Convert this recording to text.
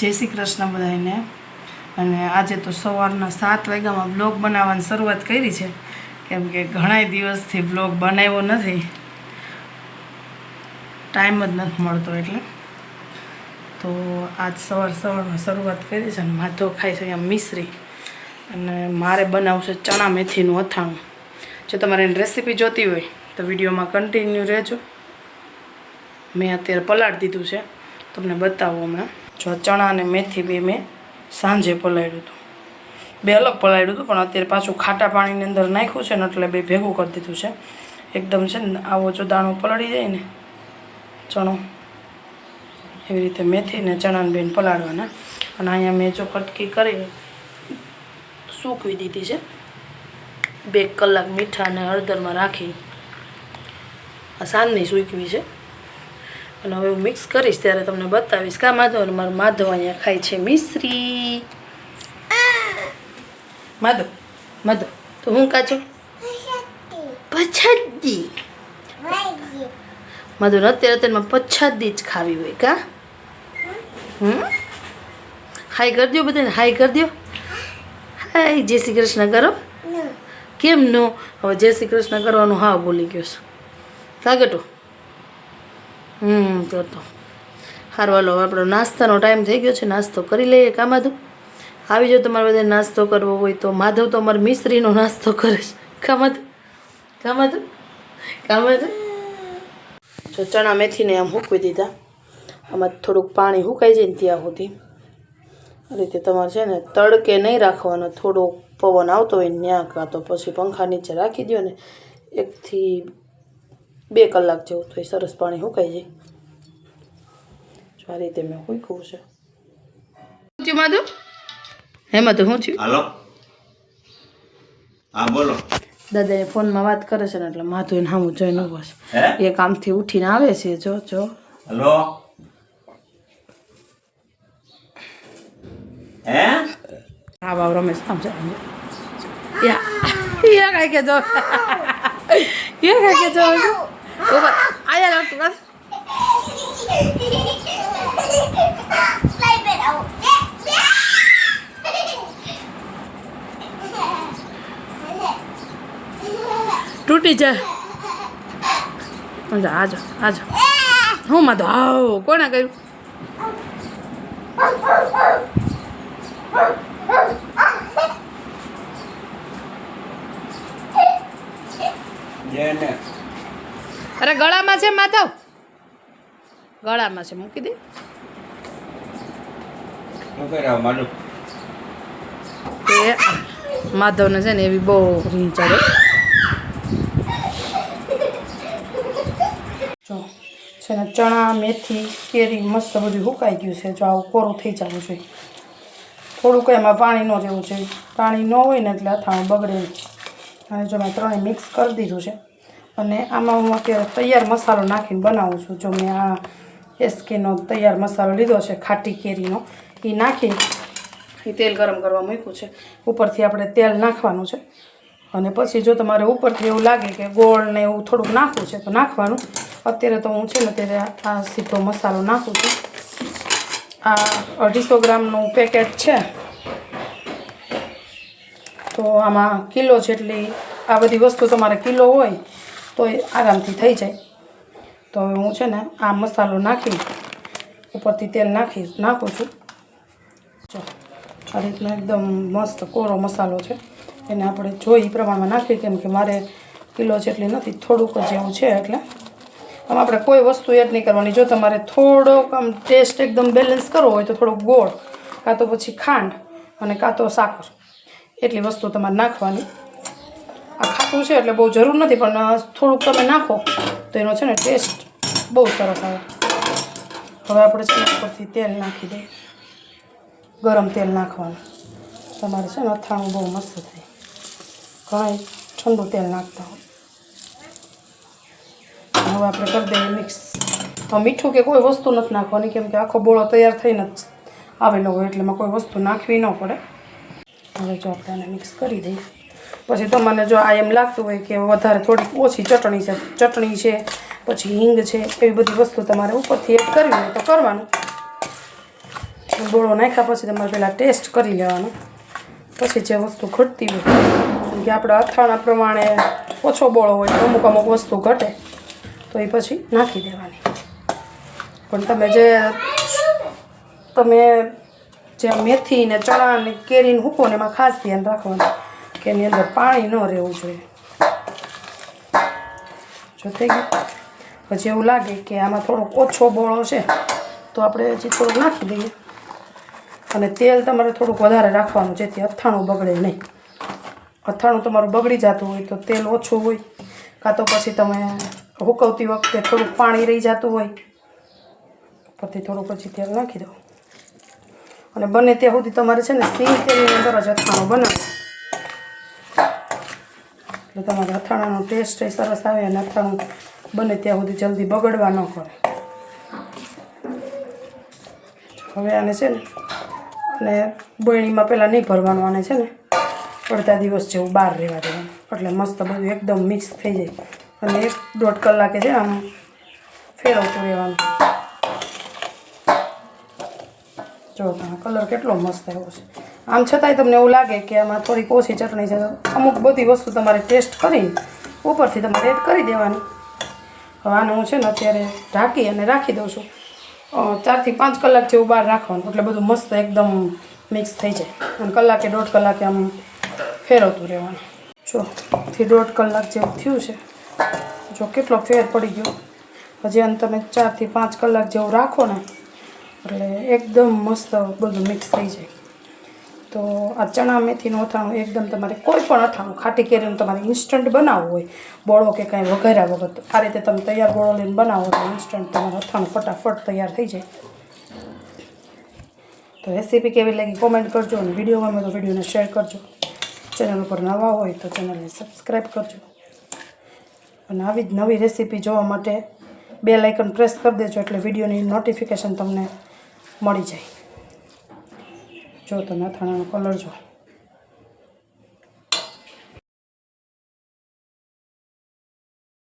જય શ્રી કૃષ્ણ બધાને અને આજે તો સવારના સાત વાગ્યામાં બ્લોગ બનાવવાની શરૂઆત કરી છે. કેમ કે ઘણાય દિવસથી બ્લોગ બનાવ્યો નથી. ટાઈમ જ નથી મળતો એટલે. તો આજ સવાર સવારમાં શરૂઆત કરી છે અને માધો ખાય છે અહીંયા મિશ્રી. અને મારે બનાવશે ચણા મેથીનું અથાણું. જો તમારે એની રેસીપી જોતી હોય તો વિડીયોમાં કન્ટિન્યુ રહેજો. મેં અત્યારે પલાળી દીધું છે. તમને બતાવું હમણાં. જો ચણા અને મેથી બે મેં સાંજે પલાળ્યું હતું. બે અલગ પલાળ્યું હતું, પણ અત્યારે પાછું ખાટા પાણીની અંદર નાખ્યું છે ને એટલે બે ભેગું કરી દીધું છે. એકદમ છે ને આવો જો દાણો પલળી જાય ને, ચણો. એવી રીતે મેથી ને ચણાને બેન પલાળવાના. અને અહીંયા મેં જો કટકી કરી સૂકવી દીધી છે. બે કલાક મીઠા અને હળદરમાં રાખી, આ સાંજની સૂકવી છે. અને હવે હું મિક્સ કરીશ ત્યારે તમને બતાવીશ કા માધવ અને મારો માધવ અહીંયા ખાય છે મિશ્રી. માધવ માધવ તો હું કાચું પછાદી માધવ અત્યારે અત્યારમાં પછાદી જ ખાવી હોય કા? હમ? હાય કરી દો બધાને હાય કરી દો હાય જય શ્રી કૃષ્ણ કરો. કેમ નો હવે જય શ્રી કૃષ્ણ કરવાનું હા બોલી ગયો છે. લાગટો હમ, તો તો. સારું હાલો આપણો નાસ્તાનો ટાઈમ થઈ ગયો છે. નાસ્તો કરી લઈએ કા આવી જાઓ, તમારે બધા નાસ્તો કરવો હોય તો માધવ તો અમારે મિસ્ત્રીનો નાસ્તો કરે છે. કા માધવ કા જો ચણા મેથીને આમ હૂકવી દીધા. આમાં થોડુંક પાણી હુકાઈ જાય ને ત્યાં સુધી. આ રીતે તમારે છે ને તડકે નહીં રાખવાનો. થોડો પવન આવતો હોય ત્યાં કાં તો પછી પંખા નીચે રાખી દો ને. એકથી બે કલાક જેવું તો એ સરસ પાણી સુકાઈ જાય આ રીતે મેં હૂકવું છે. શું થયું માધુ? હેમાં તો શું થયું? હાલો. હા બોલો. દાદા એ ફોનમાં વાત કરે છે ને એટલે માધુ એને સામું જોઈને છે. એ કામથી ઉઠીને આવે છે જો જો. હલો. હે? રમેશ આમ છે યા યા કાંઈ કે જો યા કાંઈ કે આયા લાવ તું બસ તૂટી જાય આજો આજો આજો હું માં તો આવ કોણે કર્યું અરે ગળામાં છે માધવ ગળામાં છે મૂકી દે. એ માધવને છે ને એવી બહુ રીંગ ચડે. જો છે ને ચણા મેથી કેરી મસ્ત બધું સુકાઈ ગયું છે. જો આવું કોરું થઈ જવું જોઈએ થોડુંક એમાં પાણી ન રહેવું જોઈએ પાણી ન હોય ને એટલે અથાણું બગડે. અને જો મેં ત્રણેય મિક્સ કરી દીધું છે. અને આમાં હું અત્યારે તૈયાર મસાલો નાખીને બનાવું છું. જો મેં આ એસકેનો તૈયાર મસાલો લીધો છે, ખાટી કેરીનો એ નાખી એ તેલ ગરમ કરવા મૂક્યું છે. ઉપરથી આપણે તેલ નાખવાનું છે. અને પછી જો તમારે ઉપરથી એવું લાગે કે ગોળ ને એવું થોડુંક નાખવું છે, તો નાખવાનું. અત્યારે તો હું છે ને અત્યારે આ સીધો મસાલો નાખું છું. આ અઢીસો ગ્રામનું પેકેટ છે. તો આમાં કિલો જેટલી આ બધી વસ્તુ તમારે કિલો હોય તો એ આરામથી થઈ જાય. તો હવે હું છે ને આ મસાલો નાખી ઉપરથી તેલ નાખી નાખું છું. જો, આ રીતનો એકદમ મસ્ત કોરો મસાલો છે. એને આપણે જોઈ પ્રમાણમાં નાખીએ, કેમ કે મારે કિલો જેટલી નથી, થોડુંક જ એવું છે એટલે. આમ આપણે કોઈ વસ્તુ એડ નહીં કરવાની. જો તમારે થોડોક આમ ટેસ્ટ એકદમ બેલેન્સ કરવો હોય તો થોડોક ગોળ, કાં તો પછી ખાંડ અને કાં તો સાકર. એટલી વસ્તુ તમારે નાખવાની. આ ખાટું છે એટલે બહુ જરૂર નથી, પણ થોડુંક તમે નાખો, તો એનો છે ને ટેસ્ટ બહુ સરસ આવે. હવે આપણે છે ને ઉપરથી તેલ નાખી દઈએ. ગરમ તેલ નાખવાનું. તમારે છે ને અથાણું બહુ મસ્ત થાય. ઘણા ઠંડુ તેલ નાખતા હોય. હવે આપણે કરી દઈએ મિક્સ હવે મીઠું કે કોઈ વસ્તુ નથી નાખવાની, કેમ કે આખો બોળો તૈયાર થઈને જ આવેલો હોય, એટલે એમાં કોઈ વસ્તુ નાખવી ન પડે. હવે જો આપણે મિક્સ કરી દઈએ. પછી તમને જો આ એમ લાગતું હોય કે વધારે થોડીક ઓછી ચટણી છે ચટણી છે, પછી હિંગ છે, એવી બધી વસ્તુ તમારે ઉપરથી એડ કરવી હોય તો કરવાનું. ગોળો નાખ્યા પછી તમારે પહેલાં ટેસ્ટ કરી લેવાનો. પછી જે વસ્તુ ઘટતી હોય કે આપણે અથાણા પ્રમાણે ઓછો બોળો હોય અમુક અમુક વસ્તુ ઘટે, તો એ પછી નાખી દેવાની. પણ તમે જે તમે જે મેથી ને ચણા ને કેરીને હૂકો ને એમાં ખાસ ધ્યાન રાખવાનું. કે એની અંદર પાણી ન રહેવું જોઈએ. જો થઈ ગયું. પછી એવું લાગે કે આમાં થોડોક ઓછો બોળો છે, તો આપણે હજી થોડુંક નાખી દઈએ. અને તેલ તમારે થોડુંક વધારે રાખવાનું, જેથી અથાણું બગડે નહીં. અથાણું તમારું બગડી જતું હોય તો તેલ ઓછું હોય. કાં તો પછી તમે હુકવતી વખતે થોડુંક પાણી રહી જતું હોય. પછી થોડું પછી તેલ નાખી દો. અને બને ત્યાં સુધી તમારે છે ને, સિંગ તેલની અંદર જ અથાણું બનાવો એટલે તમારે અથાણાનો ટેસ્ટ સરસ આવે અને અથાણું બને ત્યાં સુધી જલ્દી બગડવા ન કરે હવે આને છે ને, અને બરણીમાં પહેલાં નહીં ભરવાનું, આને છે ને અડધા દિવસ જેવું બહાર રહેવા દેવાનું. એટલે મસ્ત બધું એકદમ મિક્સ થઈ જાય. અને એક દોઢ કલાકે છે આમ ફેરવતું રહેવાનું. જો કલર કેટલો મસ્ત આવ્યો છે. આમ છતાંય તમને એવું લાગે કે આમાં થોડીક ઓછી ચટણી છે, અમુક બધી વસ્તુ તમારે ટેસ્ટ કરીને ઉપરથી તમારે એડ કરી દેવાની. હવે આને હું છે ને અત્યારે ઢાંકી અને રાખી દઉં છું. ચારથી પાંચ કલાક જેવું બહાર રાખવાનું, એટલે બધું મસ્ત એકદમ મિક્સ થઈ જાય. અને કલાકે દોઢ કલાકે આમ ફેરવતું રહેવાનું. જો, થી દોઢ કલાક જેવું થયું છે. જો, કેટલો ફેર પડી ગયો. હજી આને તમે ચારથી પાંચ કલાક જેવું રાખો ને, એટલે એકદમ મસ્ત બધું મિક્સ થઈ જાય. તો આ ચણા મેથીનું અથાણું એકદમ તમારે કોઈ પણ અથાણું ખાટી કેરીનું તમારે ઇન્સ્ટન્ટ બનાવવું હોય, બોળો કે કાંઈ વઘાર્યા વગર આ રીતે તમે તૈયાર બોળો લઈને બનાવો તો ઇન્સ્ટન્ટ તમારું અથાણું ફટાફટ તૈયાર થઈ જાય. તો રેસીપી કેવી લાગી કોમેન્ટ કરજો અને વીડિયો ગમે તો વિડીયોને શેર કરજો. ચેનલ ઉપર નવા હોય તો ચેનલને સબસ્ક્રાઈબ કરજો. અને આવી જ નવી રેસીપી જોવા માટે બે લાઇકન પ્રેસ કરી દેજો એટલે વિડીયોની નોટિફિકેશન તમને મળી જાય. જો તમે અથાણાનો કલર જો